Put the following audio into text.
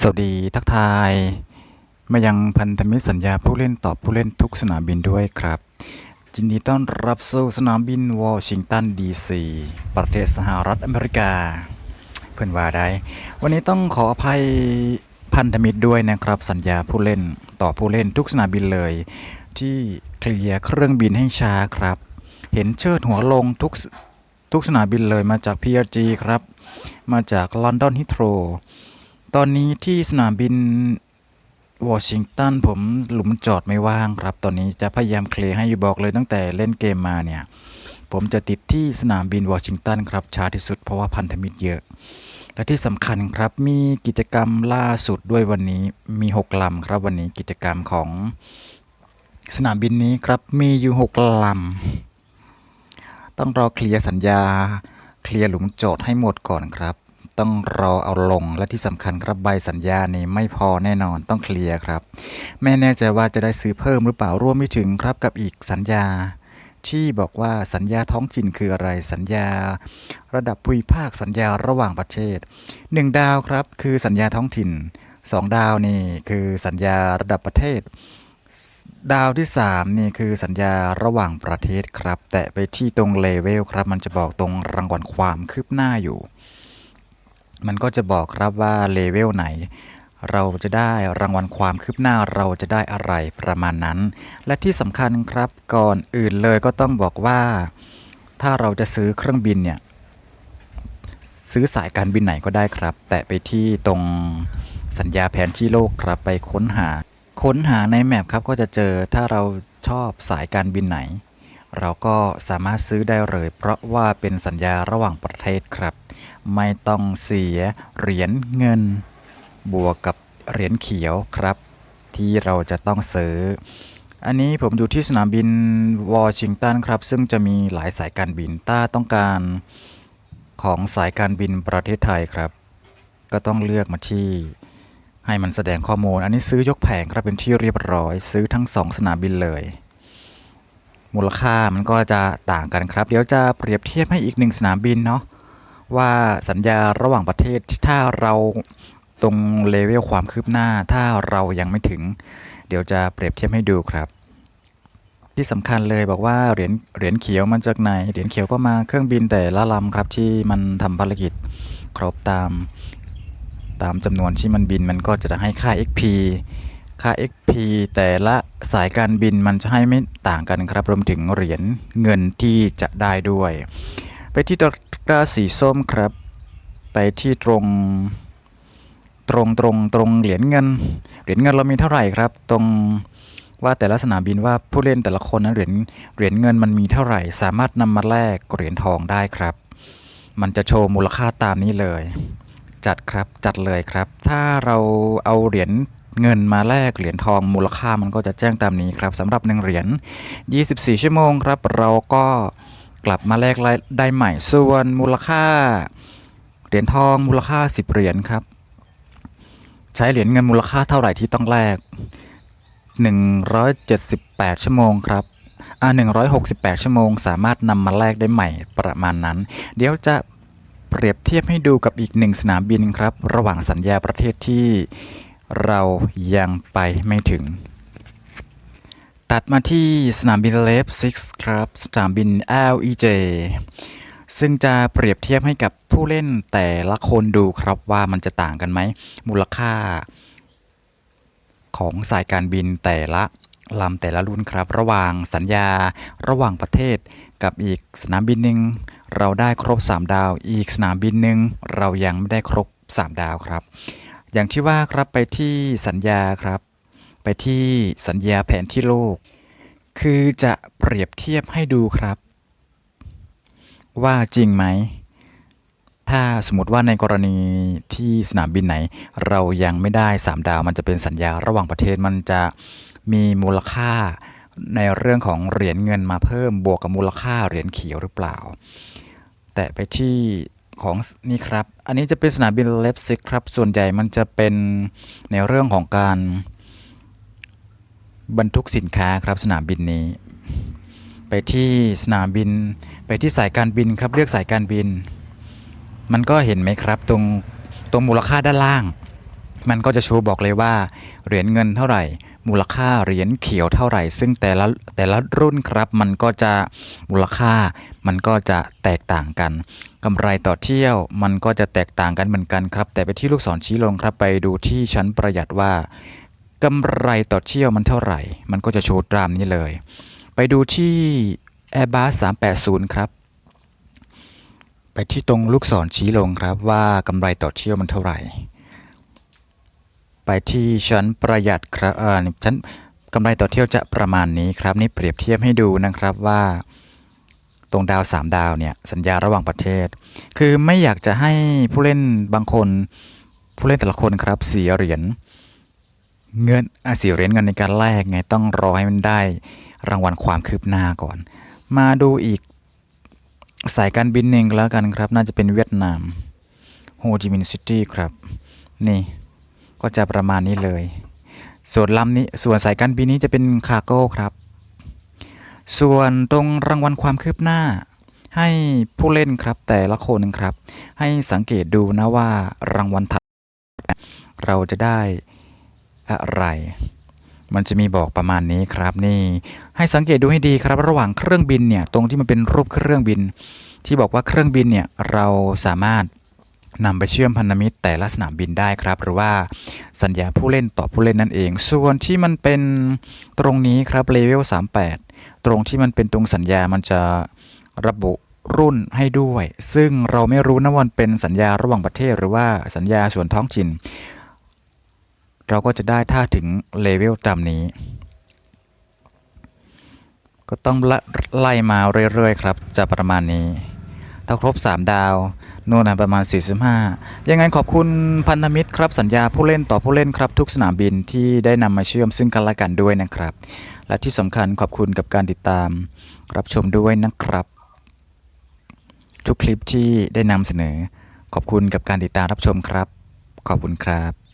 สวัสดีทักทาย มายังพันธมิตรสัญญาผู้เล่นต่อผู้เล่นทุกสนามบินด้วยครับยินดีต้อนรับสู่สนามบินวอชิงตันดีซีประเทศสหรัฐอเมริกา เพื่อนว่าได้ วันนี้ต้องขออภัยพันธมิตรด้วยนะครับ สัญญาผู้เล่นต่อผู้เล่นทุกสนามบินเลย ที่เคลียร์เครื่องบินให้ช้าครับ เห็นเชิดหัวลงทุกทุกสนามบินเลยมาจาก PRG ครับ มาจากลอนดอนฮิ t โ r ร ตอนนี้ที่สนามบินวอชิงตันผมหลุมจอดไม่ว่างครับ ตอนนี้จะพยายามเคลียร์ให้อยู่บอกเลยตั้งแต่เล่นเกมมาเนี่ย ผมจะติดที่สนามบินวอชิงตันครับช้าที่สุดเพราะว่าพันธมิตรเยอะ และที่สำคัญครับมีกิจกรรมล่าสุดด้วยวันนี้มี6ลำครับวันนี้กิจกรรมของสนามบินนี้ครับมีอยู่6ลำต้องรอเคลียร์สัญญา เคลียร์หลุมจอดให้หมดก่อนครับ ต้องรอเอาลง และที่สำคัญครับใบสัญญานี่ไม่พอแน่นอนต้องเคลียร์ครับ ไม่แน่ใจว่าจะได้ซื้อเพิ่มหรือเปล่ารวมไม่ถึงครับกับอีกสัญญา ที่บอกว่าสัญญาท้องถิ่นคืออะไรสัญญา ระดับภูมิภาคสัญญาระหว่างประเทศ 1 ดาวครับคือสัญญาท้องถิ่น 2 ดาวนี่คือสัญญาระดับประเทศดาวที่ 3 นี่คือสัญญาระหว่างประเทศครับ แตะไปที่ตรงเลเวลครับ มันจะบอกตรงรางวัลความคืบหน้าอยู่ มันก็จะบอกครับว่าเลเวลไหน เราจะได้รางวัลความคืบหน้าเราจะได้อะไรประมาณนั้น และที่สำคัญครับก่อนอื่นเลยก็ต้องบอกว่า ถ้าเราจะซื้อเครื่องบินเนี่ยซื้อสายการบินไหนก็ได้ครับ แตะไปที่ตรงสัญญาแผนที่โลกครับไปค้นหา ค้นหาในแมปครับก็จะเจอถ้าเราชอบสายการบินไหน เราก็สามารถซื้อได้เลย เพราะว่าเป็นสัญญาระหว่างประเทศครับ ไม่ต้องเสียเหรียญเงิน บวกกับเหรียญเขียวครับ ที่เราจะต้องซื้อ อันนี้ผมอยู่ที่สนามบินวอชิงตันครับ ซึ่งจะมีหลายสายการบินถ้าต้องการของสายการบินประเทศไทยครับ ก็ต้องเลือกมาที่ให้มันแสดงข้อมูล อันนี้ซื้อยกแผงครับเป็นที่เรียบร้อย ซื้อทั้งสองสนามบินเลย มูลค่ามันก็จะต่างกันครับ เดี๋ยวจะเปรียบเทียบให้อีกหนึ่งสนามบินเนาะ ว่าสัญญาระหว่างประเทศถ้าเราตรงเลเวลความคืบหน้า ถ้าเรายังไม่ถึง เดี๋ยวจะเปรียบเทียบให้ดูครับ ที่สำคัญเลยบอกว่าเหรียญเหรียญเขียวมาจากไหนเหรียญเขียวก็มาเครื่องบินแต่ละลำครับที่มันทำภารกิจครบตามตามจำนวนที่มันบินมันก็จะให้ค่า XP ค่า XP แต่ละสายการบินมันจะให้ไม่ต่างกันครับ รวมถึงเหรียญเงินที่จะได้ด้วย ไปที่ตะก ราสีส้มครับ ไปที่ตรงตรงตรงตรงเหรียญเงิน เหรียญเงินเรามีเท่าไหร่ครับ ตรงว่าแต่ละสนามบินว่าผู้เล่นแต่ละคนนั้นเหรียญเหรียญเงินมันมีเท่าไหร่ สามารถนำมาแลกเหรียญทองได้ครับ มันจะโชว์มูลค่าตามนี้เลย จัดครับจัดเลยครับ ถ้าเราเอาเหรียญเงินมาแลกเหรียญทองมูลค่ามันก็จะแจ้งตามนี้ครับสำหรับหนึ่งเหรียญ24 ชั่วโมงครับ เราก็ กลับมาแลกได้ใหม่ส่วนมูลค่าเหรียญทองมูลค่า 10 เหรียญครับ ใช้เหรียญเงินมูลค่าเท่าไหร่ที่ต้องแลก178 ชั่วโมงครับอ่า168 ชั่วโมง สามารถนำมาแลกได้ใหม่ประมาณนั้น เดี๋ยวจะเปรียบเทียบให้ดูกับอีกหนึ่งสนามบินครับ ระหว่างสัญญาประเทศที่เรายังไปไม่ถึง ตัดมาที่สนามบินเลฟซิกครับ สนามบิน LEJ ซึ่งจะเปรียบเทียบให้กับผู้เล่นแต่ละคนดูครับว่ามันจะต่างกันไหม มูลค่า ของสายการบินแต่ละลำแต่ละรุ่นครับ ระหว่างสัญญาระหว่างประเทศกับอีกสนามบินหนึ่งเราได้ครบ 3 ดาว อีกสนามบินหนึ่งเรายังไม่ได้ครบ 3 ดาวครับ อย่างที่ว่าครับไปที่สัญญาครับ ไปที่สัญญาแผนที่โลก คือจะเปรียบเทียบให้ดูครับ ว่าจริงไหม ถ้าสมมติว่าในกรณีที่สนามบินไหน เรายังไม่ได้ 3 ดาวมันจะเป็นสัญญาระหว่างประเทศมันจะมีมูลค่าในเรื่องของเหรียญเงินมาเพิ่มบวกกับมูลค่าเหรียญเขียวหรือเปล่า แต่ไปที่ของนี่ครับ อันนี้จะเป็นสนามบินเลฟซิกครับ ส่วนใหญ่มันจะเป็นในเรื่องของการ บรรทุกสินค้าครับสนามบินนี้ ไปที่สนามบิน ไปที่สายการบินครับเลือกสายการบิน มันก็เห็นไหมครับตรงตรงมูลค่าด้านล่าง มันก็จะโชว์บอกเลยว่าเหรียญเงินเท่าไหร่ มูลค่าเหรียญเขียวเท่าไหร่ ซึ่งแต่ละแต่ละรุ่นครับ มันก็จะมูลค่ามันก็จะแตกต่างกันกำไรต่อเที่ยวมันก็จะแตกต่างกันเหมือนกันครับ แต่ไปที่ลูกศรชี้ลงครับไปดูที่ชั้นประหยัดว่า กำไรต่อเที่ยวมันเท่าไหร่ มันก็จะโชว์ตามนี้เลย ไปดูที่ Airbus 380 ครับ ไปที่ตรงลูกศรชี้ลงครับว่ากำไรต่อเที่ยวมันเท่าไหร่ ไปที่ชั้นประหยัดครับเออชั้นกำไรต่อเที่ยวจะประมาณนี้ครับ นี่เปรียบเทียบให้ดูนะครับว่า ตรงดาว 3 ดาวเนี่ยสัญญาระหว่างประเทศ คือไม่อยากจะให้ผู้เล่นบางคน ผู้เล่นแต่ละคนครับเสียเหรียญ เงินอะเสียเหรียญเงินในการแลกไงต้องรอให้มันได้รางวัลความคืบหน้าก่อน มาดูอีกสายการบินหนึ่งแล้วกันครับ น่าจะเป็นเวียดนามโฮจิมินห์ซิตี้ครับ นี่ก็จะประมาณนี้เลย ส่วนลำนี้ส่วนสายการบินนี้จะเป็นคาโก้ครับ ส่วนตรงรางวัลความคืบหน้า ให้ผู้เล่นครับแต่ละคนครับ ให้สังเกตดูนะว่ารางวัลถัดเราจะได้ อะไร มันจะมีบอกประมาณนี้ครับนี่ให้สังเกตดูให้ดีครับ ระหว่างเครื่องบินเนี่ยตรงที่มันเป็นรูปเครื่องบิน ที่บอกว่าเครื่องบินเนี่ยเราสามารถนำไปเชื่อมพันธมิตรแต่ละสนามบินได้ครับ หรือว่าสัญญาผู้เล่นต่อผู้เล่นนั่นเอง ส่วนที่มันเป็นตรงนี้ครับเลเวล38 ตรงที่มันเป็นตรงสัญญามันจะระบุรุ่นให้ด้วย ซึ่งเราไม่รู้นะวันเป็นสัญญาระหว่างประเทศหรือว่าสัญญาส่วนท้องถิ่น เราก็จะได้ถ้าถึงเลเวลตามนี้ ก็ต้องไล่มาเรื่อยๆครับ จะประมาณนี้ ถ้าครบ 3 ดาวโน่นนะประมาณ 45 ยังไงขอบคุณพันธมิตรครับสัญญาผู้เล่นต่อผู้เล่นครับ ทุกสนามบินที่ได้นำมาเชื่อมซึ่งกันและกันด้วยนะครับ และที่สำคัญขอบคุณกับการติดตาม รับชมด้วยนะครับ ทุกคลิปที่ได้นำเสนอ ขอบคุณกับการติดตามรับชมครับ ขอบคุณครับ